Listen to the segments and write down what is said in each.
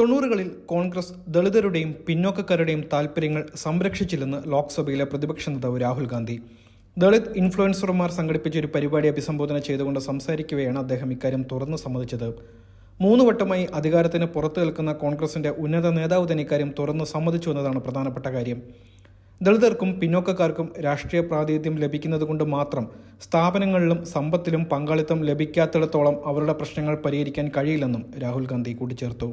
തൊണ്ണൂറുകളിൽ കോൺഗ്രസ് ദളിതരുടെയും പിന്നോക്കക്കാരുടെയും താൽപ്പര്യങ്ങൾ സംരക്ഷിച്ചില്ലെന്ന് ലോക്സഭയിലെ പ്രതിപക്ഷ നേതാവ് രാഹുൽ ഗാന്ധി. ദളിത് ഇൻഫ്ലുവൻസർമാർ സംഘടിപ്പിച്ച ഒരു പരിപാടി അഭിസംബോധന ചെയ്തുകൊണ്ട് സംസാരിക്കവെയാണ് അദ്ദേഹം ഇക്കാര്യം തുറന്നു സമ്മതിച്ചത്. മൂന്ന് വട്ടമായി അധികാരത്തിന് പുറത്തു നിൽക്കുന്ന കോൺഗ്രസിന്റെ ഉന്നത നേതാവ് തന്നെ ഇക്കാര്യം തുറന്നു സമ്മതിച്ചു എന്നതാണ് പ്രധാനപ്പെട്ട കാര്യം. ദളിതർക്കും പിന്നോക്കക്കാർക്കും രാഷ്ട്രീയ പ്രാതിനിധ്യം ലഭിക്കുന്നതുകൊണ്ട് മാത്രം സ്ഥാപനങ്ങളിലും സമ്പത്തിലും പങ്കാളിത്തം ലഭിക്കാത്തിടത്തോളം അവരുടെ പ്രശ്നങ്ങൾ പരിഹരിക്കാൻ കഴിയില്ലെന്നും രാഹുൽ ഗാന്ധി കൂട്ടിച്ചേർത്തു.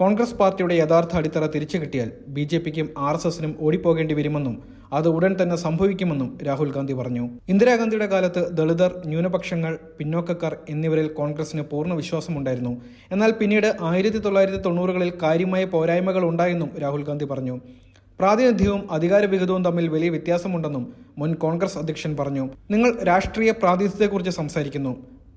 കോൺഗ്രസ് പാർട്ടിയുടെ യഥാർത്ഥ അടിത്തറ തിരിച്ചു കിട്ടിയാൽ ബി ജെ പിക്കും ആർ എസ് എസിനും ഓടിപ്പോകേണ്ടി വരുമെന്നും അത് ഉടൻ തന്നെ സംഭവിക്കുമെന്നും രാഹുൽ ഗാന്ധി പറഞ്ഞു. ഇന്ദിരാഗാന്ധിയുടെ കാലത്ത് ദളിതർ ന്യൂനപക്ഷങ്ങൾ പിന്നോക്കക്കാർ എന്നിവരിൽ കോൺഗ്രസിന് പൂർണ വിശ്വാസമുണ്ടായിരുന്നു. എന്നാൽ പിന്നീട് ആയിരത്തി തൊള്ളായിരത്തി തൊണ്ണൂറുകളിൽ കാര്യമായ പോരായ്മകൾ ഉണ്ടായെന്നും രാഹുൽ ഗാന്ധി പറഞ്ഞു. പ്രാതിനിധ്യവും അധികാരവിഹിതവും തമ്മിൽ വലിയ വ്യത്യാസമുണ്ടെന്നും മുൻ കോൺഗ്രസ് അധ്യക്ഷൻ പറഞ്ഞു. നിങ്ങൾ രാഷ്ട്രീയ പ്രാതിനിധ്യത്തെക്കുറിച്ച് സംസാരിക്കുന്നു.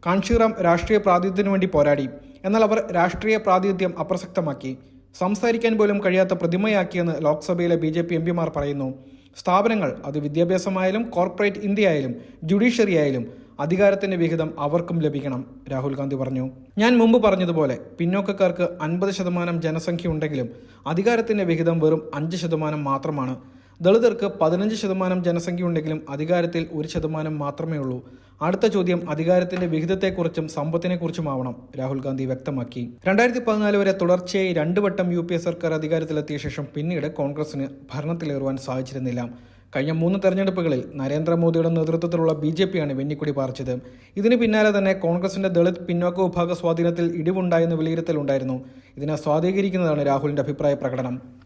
കാൺഷീറാം രാഷ്ട്രീയ പ്രാതിനിധ്യത്തിനു വേണ്ടി പോരാടി. എന്നാൽ അവർ രാഷ്ട്രീയ പ്രാതിനിധ്യം അപ്രസക്തമാക്കി. സംസാരിക്കാൻ പോലും കഴിയാത്ത പ്രതിമയാക്കിയെന്ന് ലോക്സഭയിലെ ബി ജെ പി എംപിമാർ പറയുന്നു. സ്ഥാപനങ്ങൾ അത് വിദ്യാഭ്യാസമായാലും കോർപ്പറേറ്റ് ഇന്ത്യയായാലും ജുഡീഷ്യറി ആയാലും അധികാരത്തിന്റെ വിഹിതം അവർക്കും ലഭിക്കണം രാഹുൽ ഗാന്ധി പറഞ്ഞു. ഞാൻ മുമ്പ് പറഞ്ഞതുപോലെ പിന്നോക്കക്കാർക്ക് അൻപത് ശതമാനം ജനസംഖ്യ ഉണ്ടെങ്കിലും അധികാരത്തിന്റെ വിഹിതം വെറും അഞ്ച് ശതമാനം മാത്രമാണ്. ദളിതർക്ക് പതിനഞ്ച് ശതമാനം ജനസംഖ്യ ഉണ്ടെങ്കിലും അധികാരത്തിൽ ഒരു ശതമാനം മാത്രമേ ഉള്ളൂ. അടുത്ത ചോദ്യം അധികാരത്തിന്റെ വിഹിതത്തെക്കുറിച്ചും സമ്പത്തിനെക്കുറിച്ചുമാവണം രാഹുൽ ഗാന്ധി വ്യക്തമാക്കി. രണ്ടായിരത്തി പതിനാല് വരെ തുടർച്ചയായി രണ്ടു വട്ടം യു പി എ സർക്കാർ അധികാരത്തിലെത്തിയ ശേഷം പിന്നീട് കോൺഗ്രസിന് ഭരണത്തിലേറുവാൻ സാധിച്ചിരുന്നില്ല. കഴിഞ്ഞ മൂന്ന് തെരഞ്ഞെടുപ്പുകളിൽ നരേന്ദ്രമോദിയുടെ നേതൃത്വത്തിലുള്ള ബി ജെ പിയാണ് വെന്നിക്കുടി പാറിച്ചത്. ഇതിന് പിന്നാലെ തന്നെ കോൺഗ്രസിന്റെ ദളിത് പിന്നോക്ക വിഭാഗ സ്വാധീനത്തിൽ ഇടിവുണ്ടായെന്ന് വിലയിരുത്തലുണ്ടായിരുന്നു. ഇതിനെ സ്വാധീകരിക്കുന്നതാണ് രാഹുലിന്റെ അഭിപ്രായ പ്രകടനം.